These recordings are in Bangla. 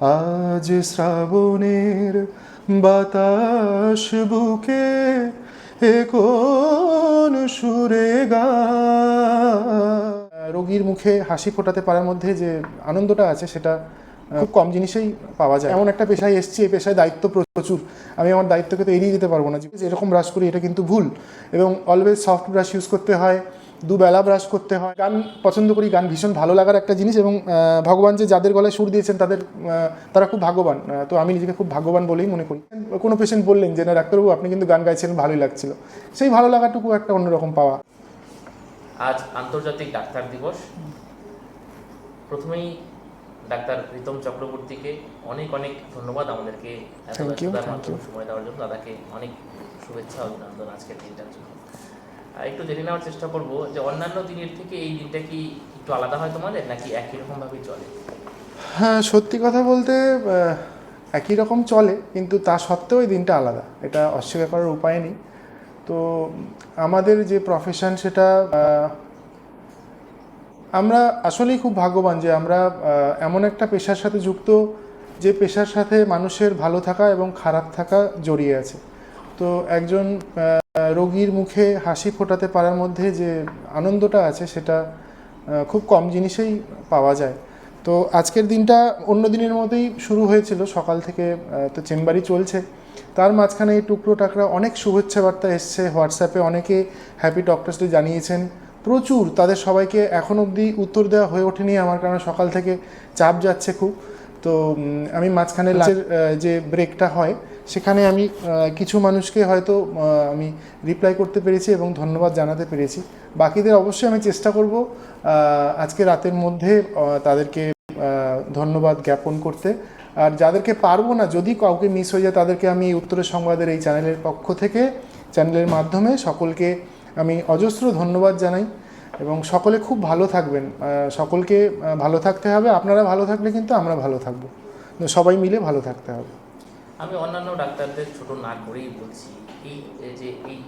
আজ শ্রাবণের বাতাস বুকে কোন সুরে গা। রোগীর মুখে হাসি ফোটাতে পারার মধ্যে যে আনন্দটা আছে, সেটা খুব কম জিনিসেই পাওয়া যায়। এমন একটা পেশায় এসেছি, এই পেশায় দায়িত্ব প্রচুর। আমি আমার দায়িত্বকে তো এড়িয়ে যেতে পারব না। যে এরকম ব্রাশ করি, এটা কিন্তু ভুল। এবং অলওয়েজ সফট ব্রাশ ইউজ করতে হয়। দুবেলা ব্রাশ করতে হয়। গান পছন্দ করি গান ভীষণ ভালো লাগার একটা জিনিস এবং ভগবান যে যাদের গলায় সুর দিয়েছেন তাদের তারা খুব ভাগ্যবান। তো আমি নিজেকে খুব ভাগ্যবান বলেই মনে করি। কোনো পেশেন্ট বললেন যে না ডাক্তারবাবু আপনি কিন্তু গান গাইছেন ভালোই লাগছিল। সেই ভালো লাগাটুকু একটা অন্যরকম পাওয়া। আজ আন্তর্জাতিক ডাক্তার দিবস। প্রথমেই ডাক্তার প্রীতম চক্রবর্তীকে অনেক অনেক ধন্যবাদ আমাদেরকে. সময় দেওয়ার জন্য। দাদাকে অনেক শুভেচ্ছা অভিনন্দন আজকের দিনটার জন্য। একটু জেনে নেওয়ার চেষ্টা করব যে অন্যান্য দিনের থেকে এই দিনটা কি একটু আলাদা হয় তোমাদের, নাকি একই রকম ভাবেই চলে? হ্যাঁ সত্যি কথা বলতে একই রকম চলে, কিন্তু তা সত্ত্বেও এই দিনটা আলাদা। এটা অস্বীকার করার উপায় নেই। তো, আমাদের যে প্রফেশন সেটা আমরা আসলেই খুব ভাগ্যবান যে আমরা এমন একটা পেশার সাথে যুক্ত যে পেশার সাথে মানুষের ভালো থাকা এবং খারাপ থাকা জড়িয়ে আছে। তো একজন রোগীর মুখে হাসি ফোটাতে পারার মধ্যে যে আনন্দটা আছে সেটা খুব কম জিনিসেই পাওয়া যায়। তো আজকের দিনটা অন্য দিনের মতোই শুরু হয়েছিল, সকাল থেকে তো চেম্বারই চলছে। তার মাঝখানে এই টুকরো টাকরা অনেক শুভেচ্ছা বার্তা এসছে, হোয়াটসঅ্যাপে অনেকে হ্যাপি ডক্টরস ডে জানিয়েছেন। প্রচুর, তাদের সবাইকে এখন অবধি উত্তর দেওয়া হয়ে ওঠেনি, আমার কারণ সকাল থেকে চাপ যাচ্ছে খুব। তো আমি মাঝখানে লাঞ্চের যে ব্রেকটা হয়, সেখানে আমি কিছু মানুষকে হয়তো আমি রিপ্লাই করতে পেরেছি এবং ধন্যবাদ জানাতে পেরেছি। বাকিদের অবশ্যই আমি চেষ্টা করব আজকে রাতের মধ্যে তাদেরকে ধন্যবাদ জ্ঞাপন করতে। আর যাদেরকে পারব না, যদি কাউকে মিস হয়ে যায়, তাদেরকে আমি উত্তরের সংবাদের এই চ্যানেলের পক্ষ থেকে চ্যানেলের মাধ্যমে সকলকে আমি অজস্র ধন্যবাদ জানাই। এবং সকলে খুব ভালো থাকবেন। সকলকে ভালো থাকতে হবে। আপনারা ভালো থাকলে কিন্তু আমরা ভালো থাকব। সবাই মিলে ভালো থাকতে হবে। আমি অন্যান্য ডাক্তারদের ছোট না করেই বলছি, এই যে, এই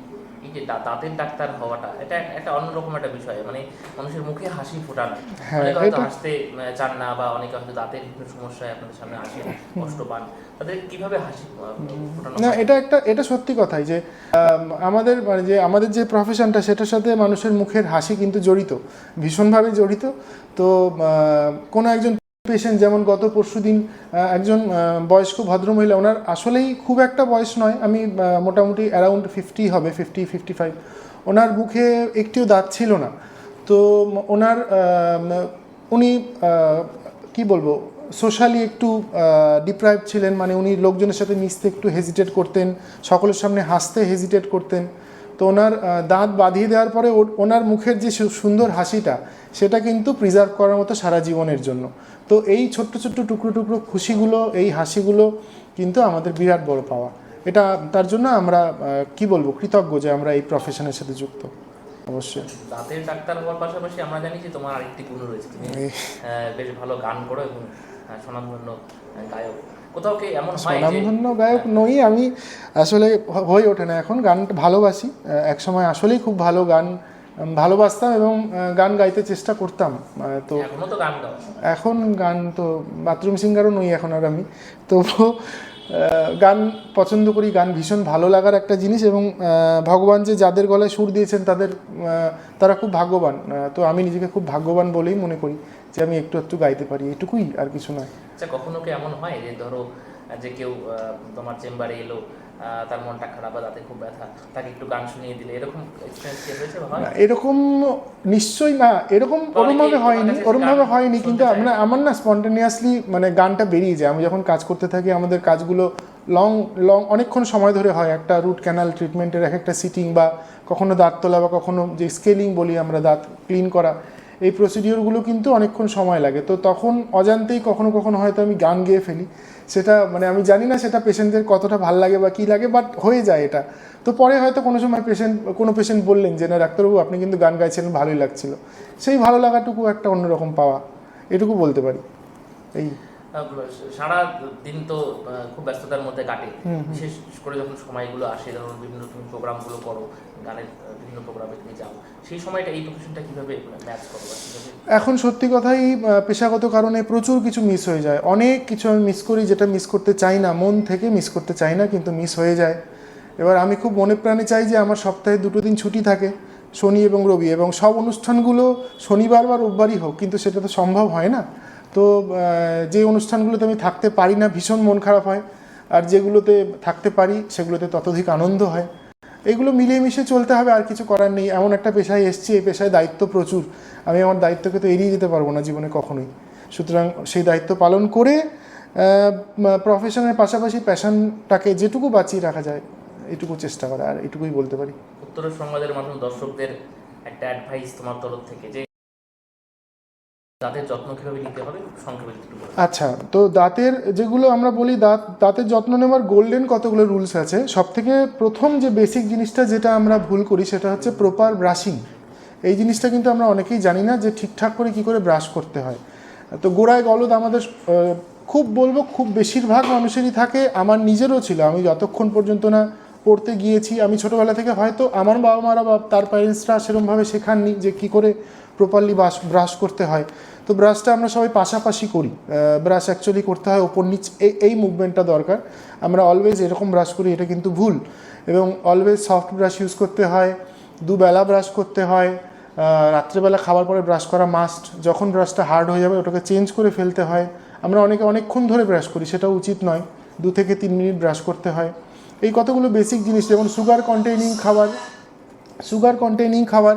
এই যে দাঁতের ডাক্তার হওয়াটা এটা একটা অন্যরকম একটা বিষয়। মানে মানুষের মুখে হাসি ফোটানো। হ্যাঁ, অনেকে হয়তো হাসতে চান না বা অনেকে হয়তো দাঁতের বিভিন্ন সমস্যায় আপনাদের সামনে আসেন কষ্ট পান। তাদের কীভাবে হাসি না এটা একটা এটা সত্যি কথাই যে আমাদের মানে যে আমাদের যে প্রফেশনটা সেটার সাথে মানুষের মুখের হাসি কিন্তু জড়িত ভীষণভাবে জড়িত। তো কোনো একজন পেশেন্ট যেমন গত পরশু দিন একজন বয়স্ক ভদ্রমহিলা, ওনার আসলেই খুব একটা বয়স নয়, আমি মোটামুটি অ্যারাউন্ড ফিফটি হবে ফিফটি ফিফটি ফাইভ ওনার মুখে একটিও দাঁত ছিল না। তো ওনার উনি কি বলব সোশ্যালি একটু ডিপ্রাইভ ছিলেন মানে উনি লোকজনের সাথে মিশতে একটু হেজিটেট করতেন, সকলের সামনে হাসতে হেজিটেট করতেন। তো ওনার দাঁত বাঁধিয়ে দেওয়ার পরে ওনার মুখের যে সুন্দর হাসিটা সেটা কিন্তু প্রিজার্ভ করার মতো সারা জীবনের জন্য। তো এই ছোট্ট ছোট্ট টুকরো টুকরো খুশিগুলো এই হাসিগুলো কিন্তু আমাদের বিরাট বড় পাওয়া। এটা তার জন্য আমরা কি বলব কৃতজ্ঞ যে আমরা এই প্রফেশনের সাথে যুক্ত। অবশ্যই। দাঁতের ডাক্তার হওয়ার পাশাপাশি আমরা জানি যে তোমার আরেকটি গুণ রয়েছে। তুমি বেশ ভালো গান করো এবং স্বনামধন্য গায়ক। কোথাও কি এমন হয় স্বনামধন্য গায়ক নই আমি আসলে হয়ে ওঠে না এখন গানটা ভালোবাসি। আহ, একসময় আসলেই খুব ভালো গান ভালোবাসতাম এবং গান গাইতে চেষ্টা করতাম। তো গান এখন গান তো বাথরুম সিঙ্গারও নই এখন আর আমি। তবুও গান পছন্দ করি গান ভীষণ ভালো লাগার একটা জিনিস এবং ভগবান যে যাদের গলায় সুর দিয়েছেন তাদের তারা খুব ভাগ্যবান। তো আমি নিজেকে খুব ভাগ্যবান বলেই মনে করি। যে আমি একটু একটু গাইতে পারি এটুকুই আর কিছু নয়। আচ্ছা কখনো কি এমন হয় যে ধরো যে কেউ তোমার চেম্বারে এলো তার মনটা খারাপ বা তাতে খুব ব্যথা তাকে একটু গান শুনিয়ে দিলে এরকম এক্সপিরিয়েন্স কি হয়েছে বা না, এরকম নিশ্চয়ই না এরকম ওরমভাবে হয়নি ওরমভাবে হয়নি কিন্তু। আমরা আমার না স্পন্টেনিয়াসলি মানে গানটা বেরিয়ে যায়। আমি যখন কাজ করতে থাকি আমাদের কাজগুলো লং লং অনেকক্ষণ সময় ধরে হয়। একটা রুট ক্যানাল ট্রিটমেন্টের এক একটা সিটিং বা কখনো দাঁত তোলা বা কখনো যে স্কেলিং বলি আমরা দাঁত ক্লিন করা। এই প্রসিডিওরগুলো কিন্তু অনেকক্ষণ সময় লাগে। তো তখন অজান্তেই কখনো কখনো হয়তো আমি গান গেয়ে ফেলি। সেটা মানে আমি জানি না সেটা পেশেন্টদের কতটা ভালো লাগে বা কী লাগে বাট হয়ে যায় এটা। তো পরে হয়তো কোনো সময় পেশেন্ট কোনো পেশেন্ট বললেন যে, না, ডাক্তারবাবু, আপনি কিন্তু গান গাইছিলেন, ভালোই লাগছিল। সেই ভালো লাগাটুকু একটা অন্যরকম পাওয়া। এটুকু বলতে পারি। এই। সারা দিন তো খুব ব্যস্ততার মধ্যে কাটে। বিশেষ করে যখন সময়গুলো আসে ধরুন বিভিন্ন তুমি প্রোগ্রামগুলো করো গানের বিভিন্ন প্রোগ্রামে তুমি যাও সেই সময়টা এই প্রফেশনটা কীভাবে ম্যাচ করো এখন সত্যি কথাই পেশাগত কারণে প্রচুর কিছু মিস হয়ে যায়। অনেক কিছু আমি মিস করি যেটা মিস করতে চাই না মন থেকে মিস করতে চাই না কিন্তু মিস হয়ে যায়। এবার আমি খুব মনে প্রাণে চাই যে আমার সপ্তাহে দুটো দিন ছুটি থাকে শনি এবং রবি এবং সব অনুষ্ঠানগুলো শনিবার বা রোববারই হোক কিন্তু সেটা তো সম্ভব হয় না। তো যে অনুষ্ঠানগুলোতে আমি থাকতে পারি না, ভীষণ মন খারাপ হয়। আর যেগুলোতে থাকতে পারি, সেগুলোতে ততোধিক আনন্দ হয়। এগুলো মিলিয়ে মিশিয়ে চলতে হবে, আর কিছু করার নেই। এমন একটা পেশায় এসছি, এই পেশায় দায়িত্ব প্রচুর। আমি আমার দায়িত্বকে তো এড়িয়ে যেতে পারব না জীবনে কখনোই। সুতরাং সেই দায়িত্ব পালন করে প্রফেশনের পাশাপাশি প্যাশনটাকে যেটুকু বাঁচিয়ে রাখা যায়, এটুকু চেষ্টা করা, আর এটুকুই বলতে পারি। উত্তরের সংবাদের মাধ্যমে দর্শকদের একটা অ্যাডভাইস তোমার তরফ থেকে যে তাদের যত্ন কীভাবে নিতে হবে, সংক্ষেপে আচ্ছা তো দাঁতের যেগুলো আমরা বলি, দাঁত, দাঁতের যত্ন নেওয়ার গোল্ডেন কতগুলো রুলস আছে? সব থেকে প্রথম যে বেসিক জিনিসটা যেটা আমরা ভুল করি, সেটা হচ্ছে প্রপার ব্রাশিং এই জিনিসটা কিন্তু আমরা অনেকেই জানি না যে ঠিকঠাক করে কি করে ব্রাশ করতে হয়। তো গোড়ায় গলদ আমাদের খুব বলব খুব বেশিরভাগ মানুষেরই থাকে, আমার নিজেরও ছিল, আমি যতক্ষণ পর্যন্ত না পড়তে গিয়েছি, আমি ছোটোবেলা থেকে হয়তো আমার বাবা মারা বা তার প্যারেন্টসরা সেরকমভাবে শেখাননি যে কি করে প্রপারলি ব্রাশ ব্রাশ করতে হয়। তো ব্রাশটা আমরা সবাই পাশাপাশি করি। ব্রাশ অ্যাকচুয়ালি করতে হয়, ওপর নিচ এই এই মুভমেন্টটা দরকার। আমরা অলওয়েজ এরকম ব্রাশ করি, এটা কিন্তু ভুল। এবং অলওয়েজ সফট ব্রাশ ইউজ করতে হয়, দুবেলা ব্রাশ করতে হয় রাত্রেবেলা খাবার পরে ব্রাশ করা মাস্ট যখন ব্রাশটা হার্ড হয়ে যাবে, ওটাকে চেঞ্জ করে ফেলতে হয়। আমরা অনেকে অনেকক্ষণ ধরে ব্রাশ করি সেটা উচিত নয়। দু থেকে তিন মিনিট ব্রাশ করতে হয়। এই কতগুলো বেসিক জিনিস, যেমন সুগার কন্টেইনিং খাবার সুগার কন্টেইনিং খাবার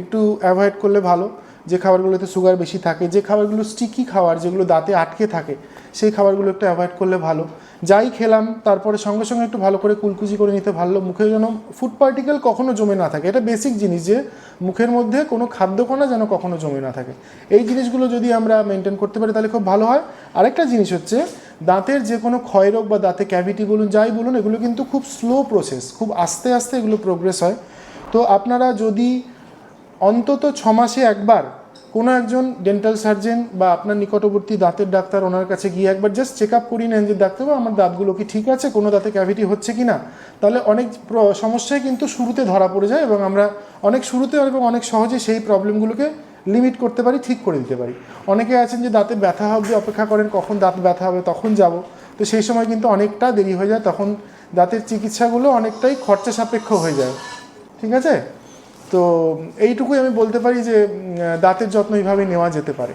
একটু অ্যাভয়েড করলে ভালো। যে খাবারগুলোতে সুগার বেশি থাকে, যে খাবারগুলো স্টিকি খাবার, যেগুলো দাঁতে আটকে থাকে, সেই খাবারগুলো একটু অ্যাভয়েড করলে ভালো। যাই খেলাম, তারপরে সঙ্গে সঙ্গে একটু ভালো করে কুলকুচি করে নিতে ভালো, মুখে যেন ফুড পার্টিকেল কখনো জমে না থাকে। এটা বেসিক জিনিস যে, মুখের মধ্যে কোনো খাদ্যকণা যেন কখনো জমে না থাকে। এই জিনিসগুলো যদি আমরা মেনটেন করতে পারি, তাহলে খুব ভালো হয়। আরেকটা জিনিস হচ্ছে দাঁতের যে কোনো ক্ষয়রোগ বা দাঁতে ক্যাভিটি বলুন, যাই বলুন, এগুলো কিন্তু খুব স্লো প্রসেস খুব আস্তে আস্তে এগুলো প্রোগ্রেস হয়। তো আপনারা যদি অন্তত ছ মাসে একবার কোনো একজন ডেন্টাল সার্জেন বা আপনার নিকটবর্তী দাঁতের ডাক্তার ওনার কাছে গিয়ে একবার জাস্ট চেক আপ করিয়ে নেন যে, ডাক্তারবাবু, আমার দাঁতগুলো কি ঠিক আছে? কোনো দাঁতে ক্যাভিটি হচ্ছে কি না? তাহলে অনেক সমস্যাই কিন্তু শুরুতে ধরা পড়ে যায় এবং আমরা অনেক শুরুতে এবং অনেক সহজে সেই প্রবলেমগুলোকে লিমিট করতে পারি ঠিক করে দিতে পারি। অনেকে আছেন যে দাঁতে ব্যথা হবে অপেক্ষা করেন কখন দাঁত ব্যথা হবে তখন যাব। তো সেই সময় কিন্তু অনেকটা দেরি হয়ে যায় তখন দাঁতের চিকিৎসাগুলো অনেকটাই খরচা সাপেক্ষ হয়ে যায়। ঠিক আছে? তো এইটুকুই আমি বলতে পারি যে দাঁতের যত্ন এইভাবে নেওয়া যেতে পারে।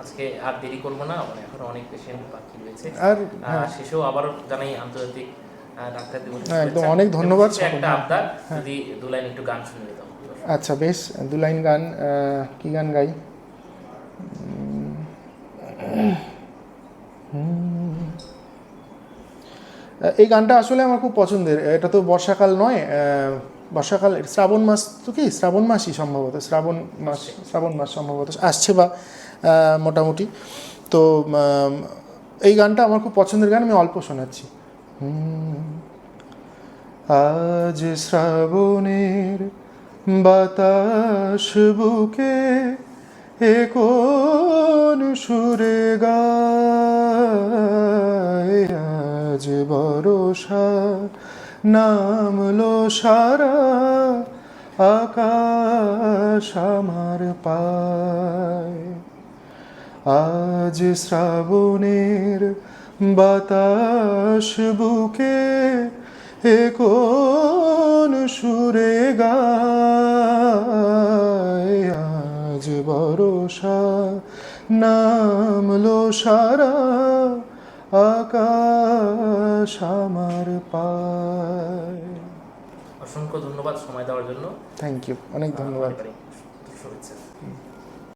আজকে আর দেরি করব না মানে এখনও অনেক পেশেন্ট বাকি রয়েছে। আর হ্যাঁ। শেষেও আবারও জানাই আন্তর্জাতিক ডাক্তার দিবস হ্যাঁ, একদম অনেক ধন্যবাদ একটা। আবদার। যদি দু লাইন একটু গান শুনে দিতাম আচ্ছা বেশ, দু লাইন গান কি গান গাই? এই গানটা আসলে আমার খুব পছন্দের। এটা তো বর্ষাকাল নয় বর্ষাকাল, শ্রাবণ মাস তো কি? শ্রাবণ মাসই সম্ভবত, শ্রাবণ মাস শ্রাবণ মাস সম্ভবত, আসছে বা মোটামুটি। তো এই গানটা আমার খুব পছন্দের গান, আমি অল্প শোনাচ্ছি। আজ শ্রাবণের বাতাস বুকে এ কোন সুরে আজ বরষা নামলো সারা আকাশ আমার পায়। আজ শ্রাবণের বাতাস বুকে এ কোন সুরে গায়? আজ বরষা নামলো সারা আকাশ আমার পায়। অসংখ্য ধন্যবাদ সময় দেওয়ার জন্য। থ্যাংক ইউ অনেক ধন্যবাদ। শুভেচ্ছা।